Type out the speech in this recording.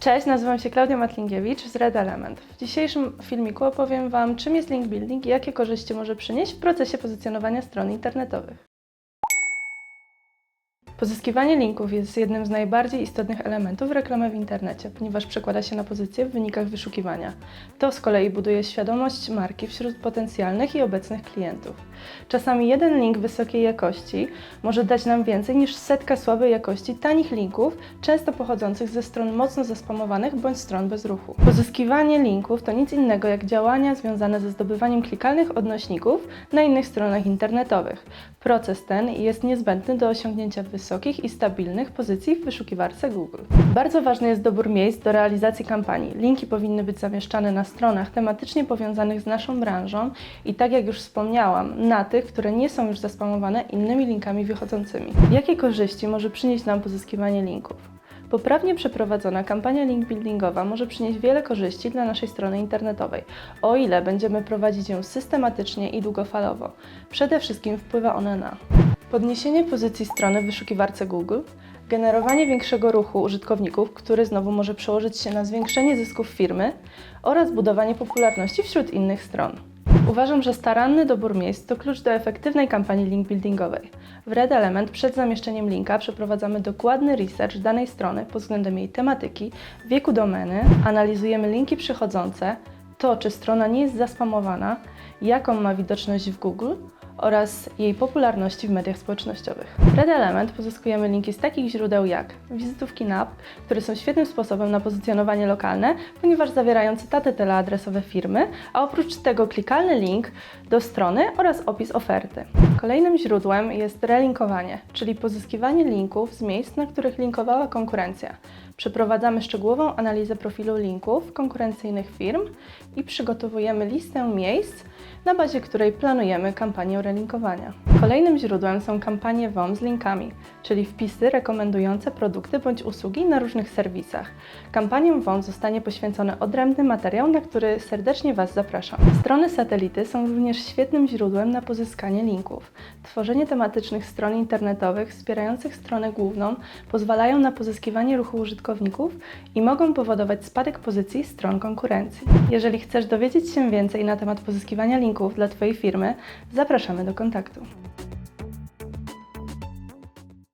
Cześć, nazywam się Klaudia Matlingiewicz z Red Element. W dzisiejszym filmiku opowiem Wam, czym jest link building i jakie korzyści może przynieść w procesie pozycjonowania stron internetowych. Pozyskiwanie linków jest jednym z najbardziej istotnych elementów reklamy w internecie, ponieważ przekłada się na pozycję w wynikach wyszukiwania. To z kolei buduje świadomość marki wśród potencjalnych i obecnych klientów. Czasami jeden link wysokiej jakości może dać nam więcej niż setka słabej jakości tanich linków, często pochodzących ze stron mocno zaspamowanych bądź stron bez ruchu. Pozyskiwanie linków to nic innego jak działania związane ze zdobywaniem klikalnych odnośników na innych stronach internetowych. Proces ten jest niezbędny do osiągnięcia wysokich i stabilnych pozycji w wyszukiwarce Google. Bardzo ważny jest dobór miejsc do realizacji kampanii. Linki powinny być zamieszczane na stronach tematycznie powiązanych z naszą branżą i tak jak już wspomniałam, na tych, które nie są już zaspamowane innymi linkami wychodzącymi. Jakie korzyści może przynieść nam pozyskiwanie linków? Poprawnie przeprowadzona kampania link buildingowa może przynieść wiele korzyści dla naszej strony internetowej, o ile będziemy prowadzić ją systematycznie i długofalowo. Przede wszystkim wpływa ona na podniesienie pozycji strony w wyszukiwarce Google, generowanie większego ruchu użytkowników, który znowu może przełożyć się na zwiększenie zysków firmy oraz budowanie popularności wśród innych stron. Uważam, że staranny dobór miejsc to klucz do efektywnej kampanii link buildingowej. W Red Element przed zamieszczeniem linka przeprowadzamy dokładny research danej strony pod względem jej tematyki, wieku domeny, analizujemy linki przychodzące, to czy strona nie jest zaspamowana, jaką ma widoczność w Google oraz jej popularności w mediach społecznościowych. Red Element pozyskujemy linki z takich źródeł jak wizytówki NAP, które są świetnym sposobem na pozycjonowanie lokalne, ponieważ zawierają cytaty teleadresowe firmy, a oprócz tego klikalny link do strony oraz opis oferty. Kolejnym źródłem jest relinkowanie, czyli pozyskiwanie linków z miejsc, na których linkowała konkurencja. Przeprowadzamy szczegółową analizę profilu linków konkurencyjnych firm i przygotowujemy listę miejsc, na bazie której planujemy kampanię relinkowania. Kolejnym źródłem są kampanie WOM z linkami, czyli wpisy rekomendujące produkty bądź usługi na różnych serwisach. Kampaniom WOM zostanie poświęcony odrębny materiał, na który serdecznie Was zapraszam. Strony satelity są również świetnym źródłem na pozyskanie linków. Tworzenie tematycznych stron internetowych wspierających stronę główną pozwalają na pozyskiwanie ruchu użytkowników i mogą powodować spadek pozycji stron konkurencji. Jeżeli chcesz dowiedzieć się więcej na temat pozyskiwania linków dla Twojej firmy, zapraszamy do kontaktu.